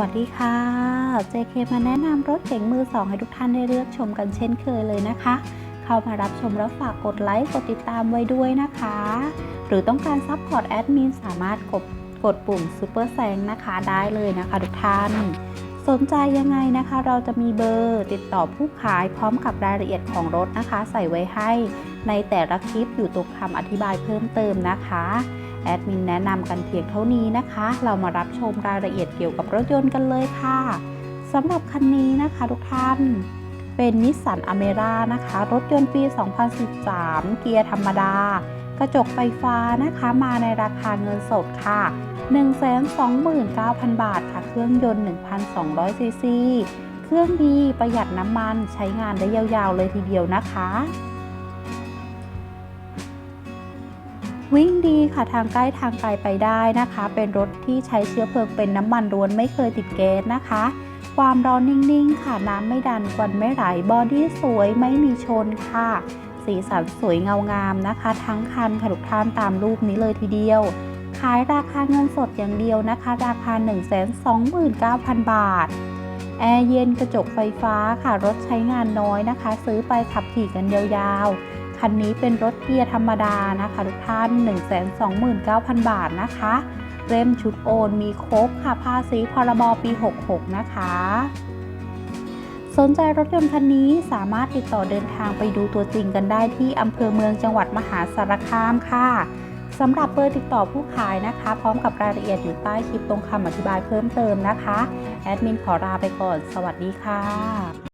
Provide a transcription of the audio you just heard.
วัสดีค่ะ JK มาแนะนำรถเก๋งมือสองให้ทุกท่านได้เลือกชมกันเช่นเคยเลยนะคะ เข้ามารับชมแล้วฝากกดไลค์ กดติดตามไว้ด้วยนะคะ หรือต้องการซัพพอร์ตแอดมินสามารถกดกดปุ่มซูเปอร์แซงนะคะได้เลยนะคะทุกท่าน สนใจยังไงนะคะ เราจะมีเบอร์ติดต่อผู้ขายพร้อมกับรายละเอียดของรถนะคะ ใส่ไว้ให้ในแต่ละคลิปอยู่ตรงคำอธิบายเพิ่มเติมนะคะ แอดมินแนะนำกันเพียงเท่านี้นะคะ เรามารับชมรายละเอียดเกี่ยวกับรถยนต์กันเลยค่ะสำหรับคันนี้นะคะทุกท่าน เป็นนิสสันอเมร่านะคะ รถยนต์ปี 2013 เกียร์ธรรมดา กระจกไฟฟ้านะคะมาในราคาเงินสดค่ะ 129,000 บาทค่ะ เครื่องยนต์ 1,200 ซีซี เครื่องดีประหยัดน้ำมันใช้งานได้ยาวๆเลยทีเดียวนะคะ วิ่งดีค่ะทางใกล้ทางไกลไปได้นะคะ เป็นรถที่ใช้เชื้อเพลิงเป็นน้ำมันล้วนไม่เคยติดแก๊สนะคะ ความร้อนนิ่งๆ ค่ะน้ำไม่ดันควันไม่ไหลบอดี้สวยไม่มีชนค่ะ สีสันสวยเงางามนะคะ ทั้งคันค่ะทุกท่านตามรูปนี้เลยทีเดียว ขายราคาเงินสดอย่างเดียวนะคะ ราคา 129,000 บาทแอร์เย็นกระจกไฟฟ้าค่ะรถใช้งานน้อยนะคะ ซื้อไปขับขี่กันยาวๆ คันนี้เป็นรถเกียร์ธรรมดานะคะทุกท่าน 129,000 บาทนะคะเล่มชุดโอนมีครบค่ะภาษีพรบปี 66 นะคะ สนใจรถยนต์คันนี้สามารถติดต่อเดินทางไปดูตัวจริงกันได้ที่อำเภอเมืองจังหวัดมหาสารคามค่ะสำหรับเบอร์ติดต่อผู้ขายนะคะ พร้อมกับรายละเอียดอยู่ใต้คลิปตรงคำอธิบายเพิ่มเติมนะคะ แอดมินขอลาไปก่อน สวัสดีค่ะ